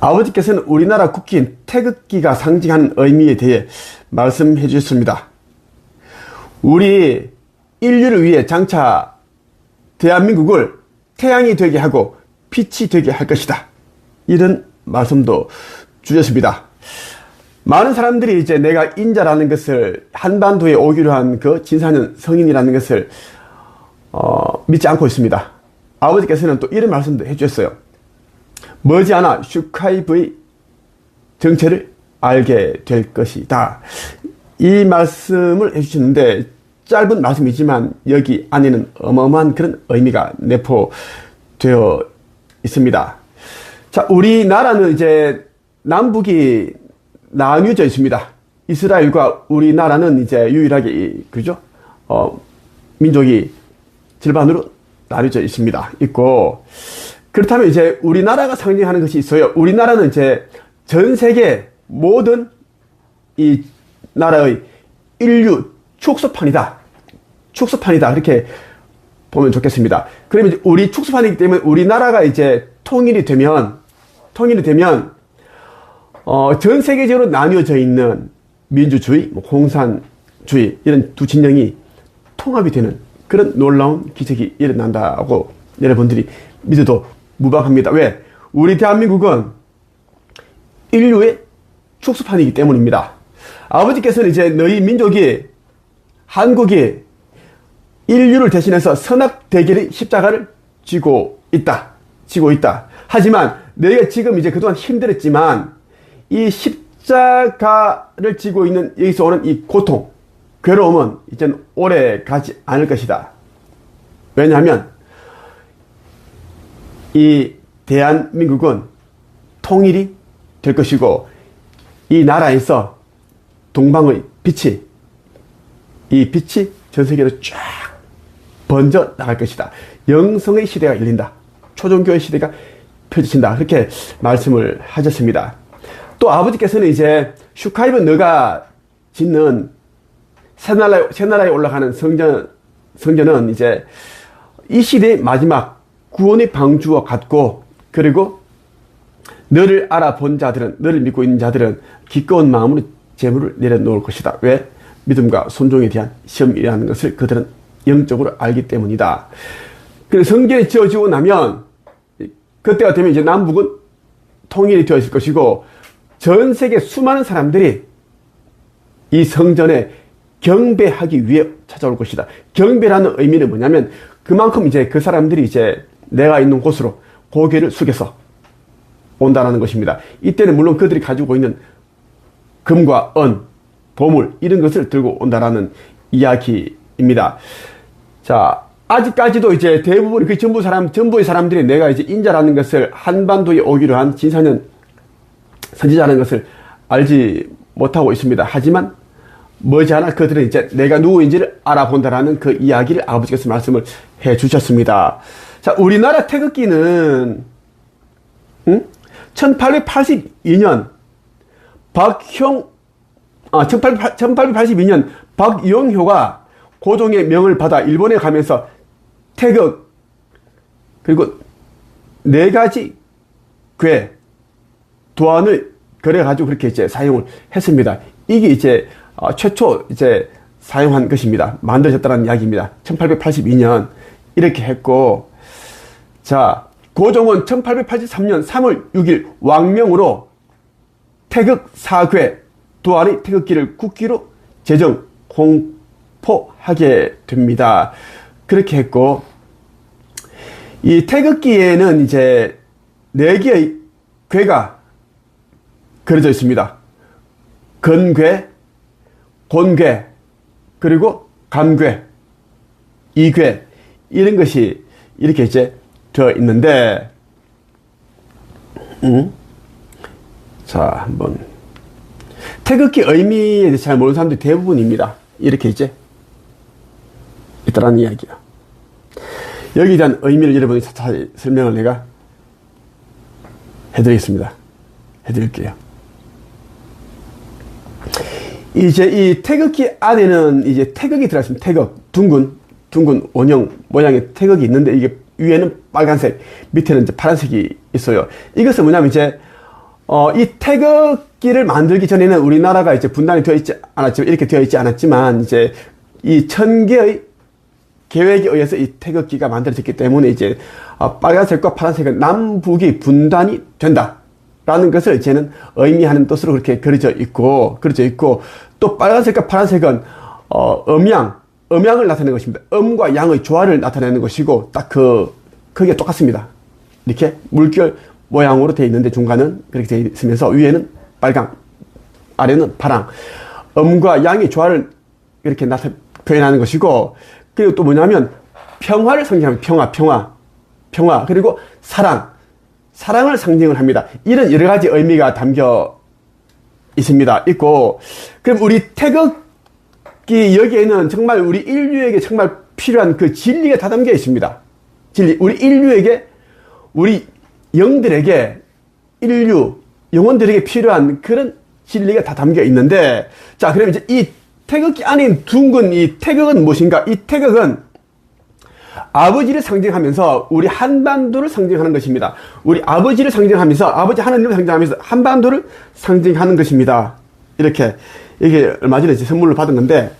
아버지께서는 우리나라 국기인 태극기가 상징하는 의미에 대해 말씀해 주셨습니다. 우리 인류를 위해 장차 대한민국을 태양이 되게 하고 빛이 되게 할 것이다. 이런 말씀도 주셨습니다. 많은 사람들이 이제 내가 인자라는 것을 한반도에 오기로 한 그 진사는 성인이라는 것을 어, 믿지 않고 있습니다. 아버지께서는 또 이런 말씀도 해주셨어요. 머지않아 슈카이브의 정체를 알게 될 것이다. 이 말씀을 해주셨는데 짧은 말씀이지만 여기 안에는 어마어마한 그런 의미가 내포되어 있습니다. 자, 우리나라는 이제 남북이 나뉘어져 있습니다. 이스라엘과 우리나라는 이제 유일하게 그죠? 어, 민족이 절반으로 나뉘어져 있습니다. 있고 그렇다면 이제 우리나라가 상징하는 것이 있어요. 우리나라는 이제 전 세계 모든 이 나라의 인류 축소판이다. 축소판이다. 그렇게 보면 좋겠습니다. 그러면 우리 축소판이기 때문에 우리나라가 이제 통일이 되면 통일이 되면 어, 전 세계적으로 나뉘어져 있는 민주주의, 뭐 공산주의 이런 두 진영이 통합이 되는 그런 놀라운 기적이 일어난다고 여러분들이 믿어도 무방합니다. 왜? 우리 대한민국은 인류의 축소판이기 때문입니다. 아버지께서는 이제 너희 민족이 한국이 인류를 대신해서 선악 대결의 십자가를 쥐고 있다. 쥐고 있다. 하지만 너희가 지금 이제 그동안 힘들었지만 이 십자가를 지고 있는 여기서 오는 이 고통, 괴로움은 이제는 오래 가지 않을 것이다. 왜냐하면 이 대한민국은 통일이 될 것이고 이 나라에서 동방의 빛이 이 빛이 전 세계로 쫙 번져 나갈 것이다. 영성의 시대가 열린다. 초종교의 시대가 펼쳐진다. 그렇게 말씀을 하셨습니다. 또 아버지께서는 이제 슈카이브 너가 짓는 새나라에, 새나라에 올라가는 성전, 성전은 이제 이 시대의 마지막 구원의 방주와 같고 그리고 너를 알아본 자들은 너를 믿고 있는 자들은 기꺼운 마음으로 재물을 내려놓을 것이다. 왜? 믿음과 손종에 대한 시험이라는 것을 그들은 영적으로 알기 때문이다. 그래서 성전이 지어지고 나면 그때가 되면 이제 남북은 통일이 되어 있을 것이고 전 세계 수많은 사람들이 이 성전에 경배하기 위해 찾아올 것이다. 경배라는 의미는 뭐냐면 그만큼 이제 그 사람들이 이제 내가 있는 곳으로 고개를 숙여서 온다는 것입니다. 이때는 물론 그들이 가지고 있는 금과 은, 보물 이런 것을 들고 온다라는 이야기입니다. 자, 아직까지도 이제 대부분 그 전부 사람 전부의 사람들이 내가 이제 인자라는 것을 한반도에 오기로 한 진사년 선지자라는 것을 알지 못하고 있습니다. 하지만 머지않아 그들은 이제 내가 누구인지를 알아본다라는 그 이야기를 아버지께서 말씀을 해 주셨습니다. 자, 우리나라 태극기는 음? 1882년 박형 아, 1882년 박영효가 고종의 명을 받아 일본에 가면서 태극 그리고 네 가지 괴 도안을 그래 가지고 그렇게 이제 사용을 했습니다. 이게 이제 어, 최초 이제 사용한 것입니다. 만들어졌다는 이야기입니다. 1882년 이렇게 했고 자 고종은 1883년 3월 6일 왕명으로 태극 사괴 도안의 태극기를 국기로 제정 공포하게 됩니다. 그렇게 했고 이 태극기에는 이제 네 개의 괴가 그려져 있습니다. 건괴, 곤괴, 그리고 감괴, 이괴 이런 것이 이렇게 이제 되어 있는데 음? 자 한번 태극기 의미에 대해서 잘 모르는 사람들이 대부분입니다. 이렇게 이제 있다라는 이야기야. 여기에 대한 의미를 여러분이 자세히 설명을 내가 해드리겠습니다. 해드릴게요. 이제 이 태극기 안에는 이제 태극이 들어있습니다. 태극. 둥근, 둥근 원형 모양의 태극이 있는데 이게 위에는 빨간색, 밑에는 이제 파란색이 있어요. 이것은 뭐냐면 이제, 어, 이 태극기를 만들기 전에는 우리나라가 이제 분단이 되어 있지 않았지만, 이렇게 되어 있지 않았지만, 이제 이 천 개의 계획에 의해서 이 태극기가 만들어졌기 때문에 이제 어, 빨간색과 파란색은 남북이 분단이 된다. 라는 것을 이제는 의미하는 뜻으로 그렇게 그려져 있고, 그려져 있고, 또 빨간색과 파란색은, 어, 음양, 음양을 나타내는 것입니다. 음과 양의 조화를 나타내는 것이고, 딱 그, 크게 똑같습니다. 이렇게 물결 모양으로 되어 있는데 중간은 그렇게 되어 있으면서 위에는 빨강, 아래는 파랑. 음과 양의 조화를 이렇게 나타, 표현하는 것이고, 그리고 또 뭐냐면, 평화를 상징하는 평화, 평화, 평화, 그리고 사랑, 사랑을 상징을 합니다. 이런 여러 가지 의미가 담겨 있습니다. 있고, 그럼 우리 태극기 여기에는 정말 우리 인류에게 정말 필요한 그 진리가 다 담겨 있습니다. 진리. 우리 인류에게, 우리 영들에게, 인류, 영혼들에게 필요한 그런 진리가 다 담겨 있는데, 자, 그럼 이제 이 태극기 안에 둥근 이 태극은 무엇인가? 이 태극은 아버지를 상징하면서 우리 한반도를 상징하는 것입니다. 우리 아버지를 상징하면서 아버지 하나님을 상징하면서 한반도를 상징하는 것입니다. 이렇게 이게 얼마 전에 선물로 받은 건데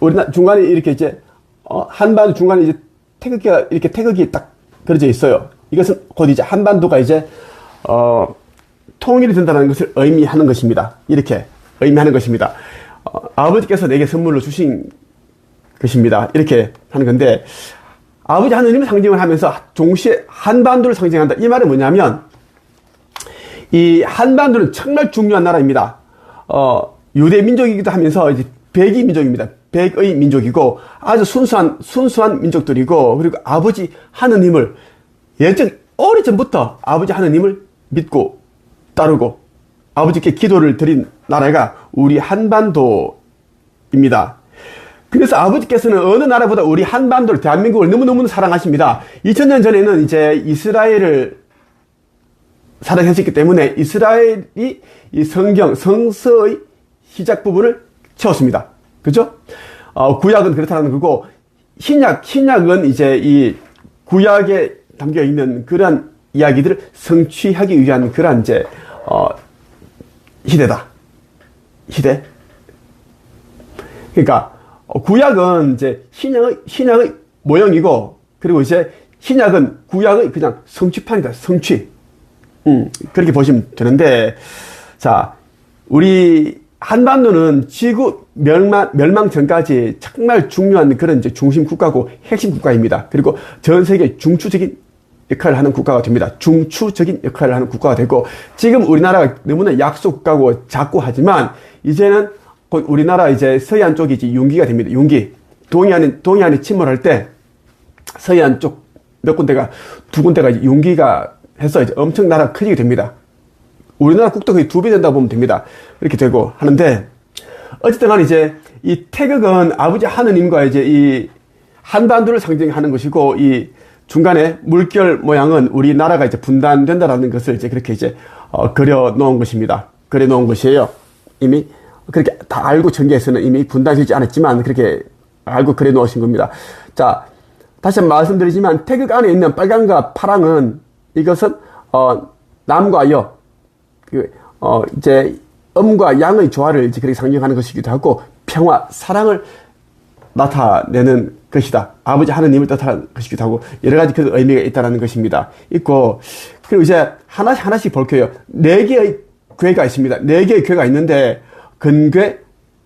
우리 중간에 이렇게 이제 어, 한반도 중간에 이제 태극기가 이렇게 태극이 딱 그려져 있어요. 이것은 곧 이제 한반도가 이제 어, 통일이 된다는 것을 의미하는 것입니다. 이렇게 의미하는 것입니다. 어, 아버지께서 내게 선물로 주신 것입니다. 이렇게 하는 건데 아버지 하느님을 상징을 하면서 동시에 한반도를 상징한다. 이 말은 뭐냐면 이 한반도는 정말 중요한 나라입니다. 어, 유대 민족이기도 하면서 이제 백의 민족입니다. 백의 민족이고 아주 순수한 순수한 민족들이고 그리고 아버지 하느님을 예전 오래전부터 아버지 하느님을 믿고 따르고 아버지께 기도를 드린 나라가 우리 한반도입니다. 그래서 아버지께서는 어느 나라보다 우리 한반도를 대한민국을 너무너무 사랑하십니다. 2000년 전에는 이제 이스라엘을 사랑했었기 때문에 이스라엘이 이 성경, 성서의 시작 부분을 채웠습니다. 그죠? 어, 구약은 그렇다는 거고, 신약, 신약은 이제 이 구약에 담겨 있는 그러한 이야기들을 성취하기 위한 그러한 이제, 어, 시대다. 시대. 그러니까, 어, 구약은 이제 신약의, 신약의 모형이고, 그리고 이제 신약은 구약의 그냥 성취판이다. 성취. 음, 그렇게 보시면 되는데, 자, 우리 한반도는 지구 멸망, 멸망 전까지 정말 중요한 그런 이제 중심 국가고 핵심 국가입니다. 그리고 전 세계 중추적인 역할을 하는 국가가 됩니다. 중추적인 역할을 하는 국가가 되고, 지금 우리나라가 너무나 약소 국가고 작고 하지만, 이제는 곧 우리나라 이제 서해안 쪽이 이제 용기가 됩니다. 용기. 동해안에, 동해안에 침몰할 때, 서해안 쪽 몇 군데가, 두 군데가 용기가 해서 이제 엄청 나라가 커지게 됩니다. 우리나라 국도 거의 두 배 된다고 보면 됩니다. 이렇게 되고 하는데, 어쨌든 간 이제 이 태극은 아버지 하느님과 이제 이 한반도를 상징하는 것이고, 이 중간에 물결 모양은 우리나라가 이제 분단된다라는 것을 이제 그렇게 이제 어, 그려 놓은 것입니다. 그려 놓은 것이에요. 이미 그렇게 다 알고 전개에서는 이미 분단되지 않았지만 그렇게 알고 그려 놓으신 겁니다. 자, 다시 한번 말씀드리지만 태극 안에 있는 빨강과 파랑은 이것은 어, 남과 여, 그, 어, 이제 음과 양의 조화를 이제 그렇게 상징하는 것이기도 하고 평화, 사랑을 나타내는 것이다. 아버지 하느님을 뜻하는 것이기도 하고 여러 가지 그런 의미가 있다는 것입니다. 있고 그리고 이제 하나씩 하나씩 볼게요. 네 개의 괴가 있습니다. 네 개의 괴가 있는데 근괴,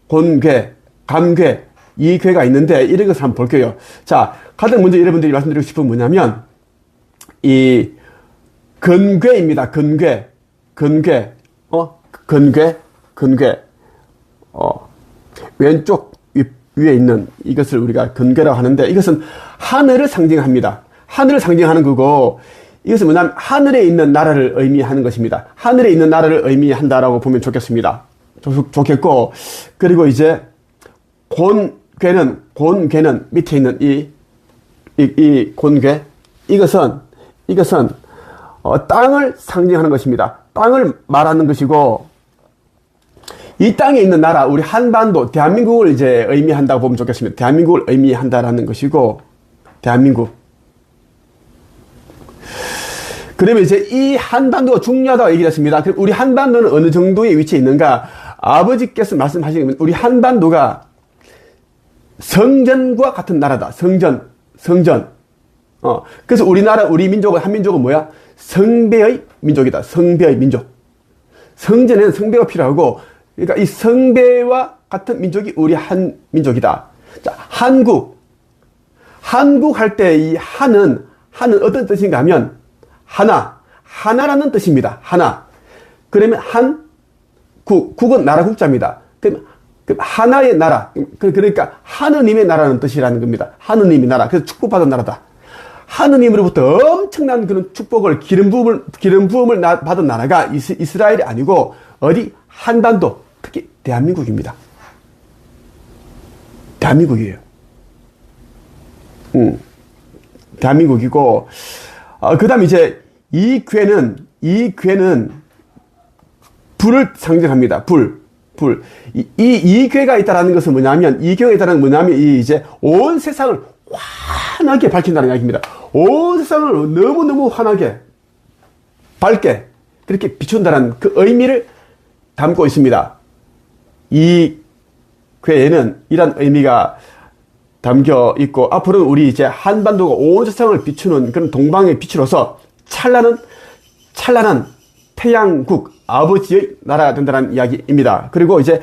곤괴, 감괴 이 괴가 있는데 이런 것을 한번 볼게요. 자, 가장 먼저 여러분들이 말씀드리고 싶은 뭐냐면 이 근괴입니다. 근괴, 근괴, 어, 근괴, 근괴, 어, 왼쪽 위에 있는 이것을 우리가 근괴라고 하는데 이것은 하늘을 상징합니다. 하늘을 상징하는 거고 이것은 뭐냐면 하늘에 있는 나라를 의미하는 것입니다. 하늘에 있는 나라를 의미한다라고 보면 좋겠습니다. 좋, 겠고 그리고 이제 곤괴는 곤괴는 밑에 있는 이, 이, 이 곤괴 이것은 이것은 어, 땅을 상징하는 것입니다. 땅을 말하는 것이고 이 땅에 있는 나라, 우리 한반도, 대한민국을 이제 의미한다고 보면 좋겠습니다. 대한민국을 의미한다라는 것이고, 대한민국. 그러면 이제 이 한반도가 중요하다고 얘기를 했습니다. 그럼 우리 한반도는 어느 정도의 위치에 있는가? 아버지께서 말씀하시는 우리 한반도가 성전과 같은 나라다. 성전, 성전. 어, 그래서 우리나라, 우리 민족은, 한민족은 뭐야? 성배의 민족이다. 성배의 민족. 성전에는 성배가 필요하고, 그러니까 이 성배와 같은 민족이 우리 한 민족이다. 자, 한국. 한국 할 때 이 한은, 한은 어떤 뜻인가 하면, 하나. 하나라는 뜻입니다. 하나. 그러면 한, 국. 국은 나라 국자입니다. 그럼 하나의 나라. 그, 그러니까 하느님의 나라는 뜻이라는 겁니다. 하느님의 나라. 그래서 축복받은 나라다. 하느님으로부터 엄청난 그런 축복을 기름 부음을 기름 부음을 받은 나라가 이스, 라엘이 아니고 어디 한반도 특히 대한민국입니다. 대한민국이에요. 음, 대한민국이고 어, 그다음 이제 이 괴는 이 괴는 불을 상징합니다. 불. 불. 이, 이, 이 괴가 있다라는 것은 뭐냐면, 이 괴가 있다는 뭐냐면, 이 이제 온 세상을 환하게 밝힌다는 이야기입니다. 온 세상을 너무너무 환하게, 밝게, 그렇게 비춘다는 그 의미를 담고 있습니다. 이 괴에는 이런 의미가 담겨 있고, 앞으로는 우리 이제 한반도가 온 세상을 비추는 그런 동방의 빛으로서 찬란한, 찬란한 태양국, 아버지의 나라가 된다는 이야기입니다. 그리고 이제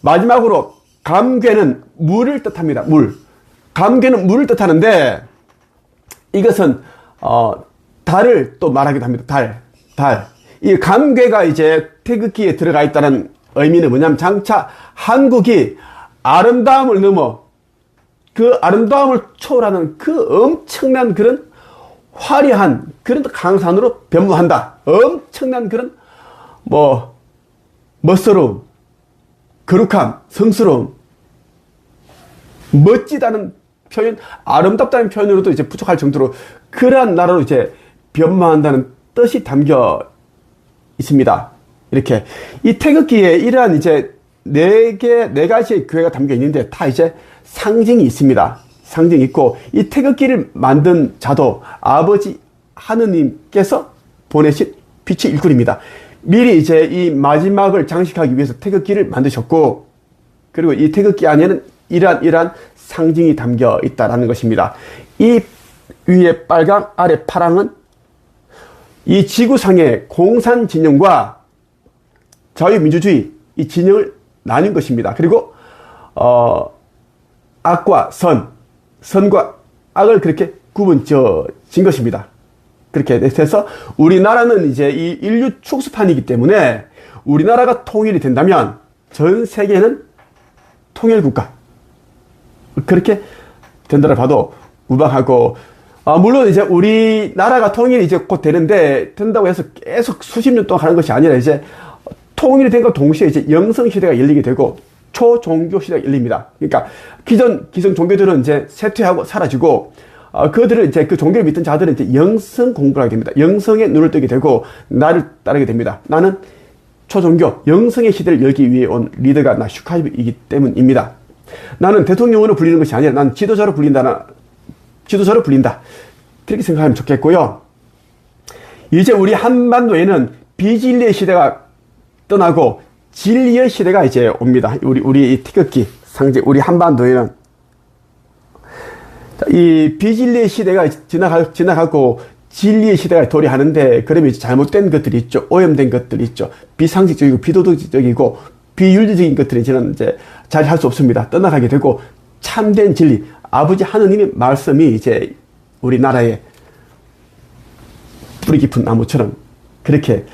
마지막으로 감괴는 물을 뜻합니다. 물. 감괴는 물을 뜻하는데 이것은 어, 달을 또 말하기도 합니다. 달, 달. 이 감괴가 이제 태극기에 들어가 있다는 의미는 뭐냐면 장차 한국이 아름다움을 넘어 그 아름다움을 초월하는 그 엄청난 그런 화려한 그런 강산으로 변모한다. 엄청난 그런 뭐 멋스러움, 거룩함, 성스러움, 멋지다는 표현, 아름답다는 표현으로도 이제 부족할 정도로 그러한 나라로 이제 변모한다는 뜻이 담겨 있습니다. 이렇게 이 태극기에 이러한 이제 네 개, 네 가지의 교회가 담겨 있는데 다 이제 상징이 있습니다. 상징이 있고 이 태극기를 만든 자도 아버지 하느님께서 보내신 빛의 일꾼입니다. 미리 이제 이 마지막을 장식하기 위해서 태극기를 만드셨고, 그리고 이 태극기 안에는 이러한, 이러한 상징이 담겨 있다라는 것입니다. 이 위에 빨강, 아래 파랑은 이 지구상의 공산 진영과 자유민주주의 이 진영을 나뉜 것입니다. 그리고 어 악과 선, 선과 악을 그렇게 구분 지어진 것입니다. 그렇게 돼서 우리나라는 이제 이 인류 축소판이기 때문에 우리나라가 통일이 된다면 전 세계는 통일국가 그렇게 된다고 봐도 무방하고 아, 물론 이제 우리나라가 통일이 이제 곧 되는데 된다고 해서 계속 수십 년 동안 가는 것이 아니라 이제 통일이 된 것 동시에 이제 영성 시대가 열리게 되고 초종교 시대가 열립니다. 그러니까 기존 기존 종교들은 이제 쇠퇴하고 사라지고 어, 그들은 이제 그 종교를 믿던 자들은 이제 영성 공부를 하게 됩니다. 영성에 눈을 뜨게 되고 나를 따르게 됩니다. 나는 초종교 영성의 시대를 열기 위해 온 리더가 나 슈카이브이기 때문입니다. 나는 대통령으로 불리는 것이 아니라 난 지도자로 불린다. 지도자로 불린다. 그렇게 생각하면 좋겠고요. 이제 우리 한반도에는 비진리의 시대가 떠나고 진리의 시대가 이제 옵니다. 우리 우리 이 태극기 상징 우리 한반도에는 이 비진리의 시대가 지나가, 지나가고 진리의 시대가 도래하는데 그러면 이제 잘못된 것들이 있죠. 오염된 것들이 있죠. 비상식적이고 비도덕적이고 비윤리적인 것들이 저는 이제 잘할수 없습니다. 떠나가게 되고 참된 진리, 아버지 하느님의 말씀이 이제 우리나라에 뿌리 깊은 나무처럼 그렇게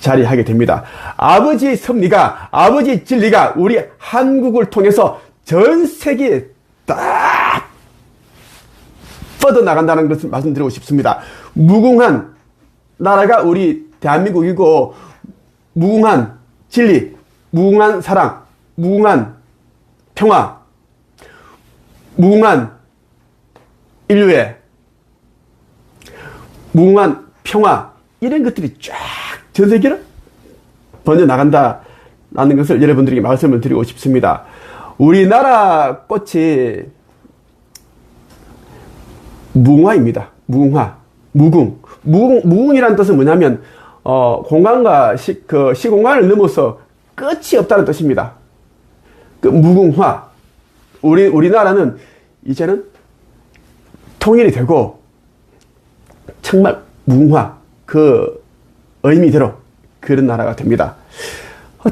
자리하게 됩니다. 아버지의 섭리가, 아버지의 진리가 우리 한국을 통해서 전 세계에 딱 뻗어 나간다는 것을 말씀드리고 싶습니다. 무궁한 나라가 우리 대한민국이고 무궁한 진리, 무궁한 사랑, 무궁한 평화, 무궁한 인류의 무궁한 평화 이런 것들이 쫙 전 세계로 번져 나간다라는 것을 여러분들에게 말씀을 드리고 싶습니다. 우리나라 꽃이 무궁화입니다. 무궁화. 무궁. 무궁, 무궁이라는 뜻은 뭐냐면, 어, 공간과 시, 그 시공간을 넘어서 끝이 없다는 뜻입니다. 그 무궁화. 우리, 우리나라는 이제는 통일이 되고, 정말 무궁화. 그 의미대로 그런 나라가 됩니다.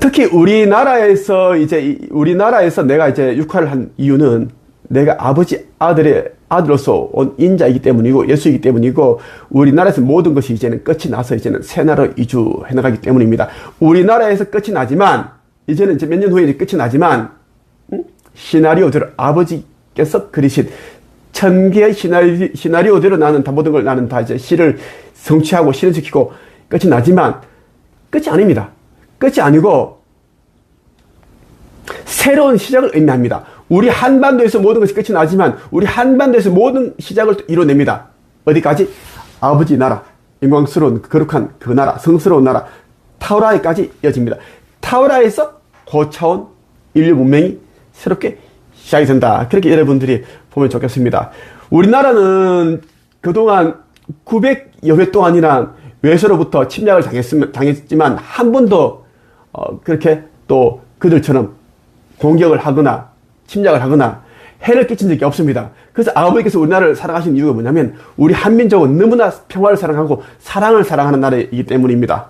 특히 우리나라에서 이제 이- 우리나라에서 내가 이제 육화를 한 이유는 내가 아버지 아들의 아들로서 온 인자이기 때문이고 예수이기 때문이고 우리나라에서 모든 것이 이제는 끝이 나서 이제는 새 나라로 이주해 나가기 때문입니다. 우리나라에서 끝이 나지만 이제는 이제 몇 년 후에 끝이 나지만 음? 시나리오대로 아버지께서 그리신 천 개의 시나리, 시나리오대로 나는 다 모든 걸 나는 다 이제 시를 성취하고 실현시키고 끝이 나지만 끝이 아닙니다. 끝이 아니고 새로운 시작을 의미합니다. 우리 한반도에서 모든 것이 끝이 나지만 우리 한반도에서 모든 시작을 또 이뤄냅니다. 어디까지? 아버지 나라, 영광스러운 거룩한 그 나라, 성스러운 나라 타우라에까지 이어집니다. 타우라에서 고차원 인류 문명이 새롭게 시작이 된다. 그렇게 여러분들이 보면 좋겠습니다. 우리나라는 그동안 900여 회 동안이나 외세로부터 침략을 당했지만 한 번도 어, 그렇게 또 그들처럼 공격을 하거나 침략을 하거나 해를 끼친 적이 없습니다. 그래서 아버지께서 우리나라를 사랑하신 이유가 뭐냐면 우리 한민족은 너무나 평화를 사랑하고 사랑을 사랑하는 나라이기 때문입니다.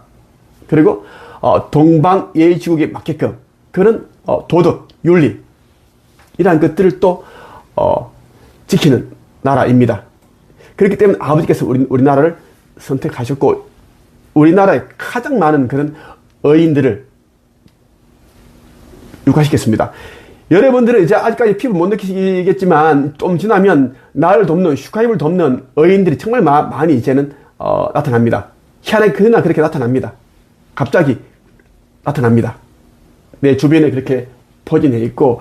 그리고 어, 동방 예의지국에 맞게끔 그런 어, 도덕, 윤리 이러한 것들을 또 어, 지키는 나라입니다. 그렇기 때문에 아버지께서 우리, 우리나라를 선택하셨고 우리나라에 가장 많은 그런 어인들을 육화시켰습니다. 여러분들은 이제 아직까지 피부 못 느끼시겠지만 좀 지나면 나를 돕는 슈카임을 돕는 어인들이 정말 마- 많이 이제는 어, 나타납니다. 희한하게 그날 그렇게 나타납니다. 갑자기 나타납니다. 내 주변에 그렇게 포진해 있고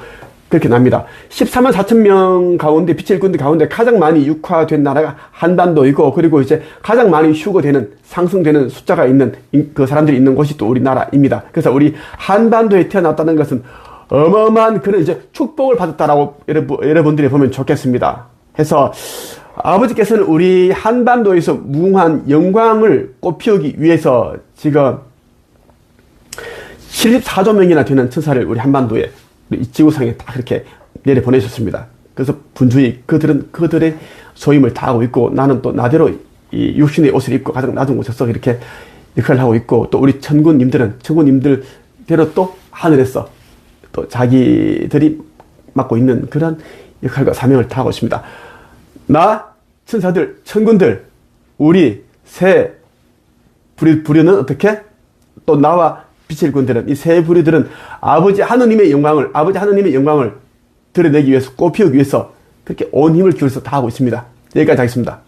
그렇게 납니다. 14만 4천 명 가운데 빛의 일꾼들 가운데 가장 많이 육화된 나라가 한반도이고 그리고 이제 가장 많이 휴거되는 상승되는 숫자가 있는 인- 그 사람들이 있는 곳이 또 우리나라입니다. 그래서 우리 한반도에 태어났다는 것은 어마어마한 그런 이제 축복을 받았다라고 여러분, 여러분들이 보면 좋겠습니다. 해서 아버지께서는 우리 한반도에서 무궁한 영광을 꽃피우기 위해서 지금 74조 명이나 되는 천사를 우리 한반도에 우리 이 지구상에 다 그렇게 내려 보내셨습니다. 그래서 분주히 그들은 그들의 소임을 다하고 있고 나는 또 나대로 이 육신의 옷을 입고 가장 낮은 곳에서 이렇게 역할을 하고 있고 또 우리 천군님들은 천군님들대로 또 하늘에서 또 자기들이 맡고 있는 그런 역할과 사명을 다하고 있습니다. 나 천사들 천군들 우리 새 부류, 부류는 어떻게? 또 나와 빛의 군들은 이 세 부류들은 아버지 하느님의 영광을 아버지 하느님의 영광을 드러내기 위해서 꽃피우기 위해서 그렇게 온 힘을 기울여서 다 하고 있습니다. 여기까지 하겠습니다.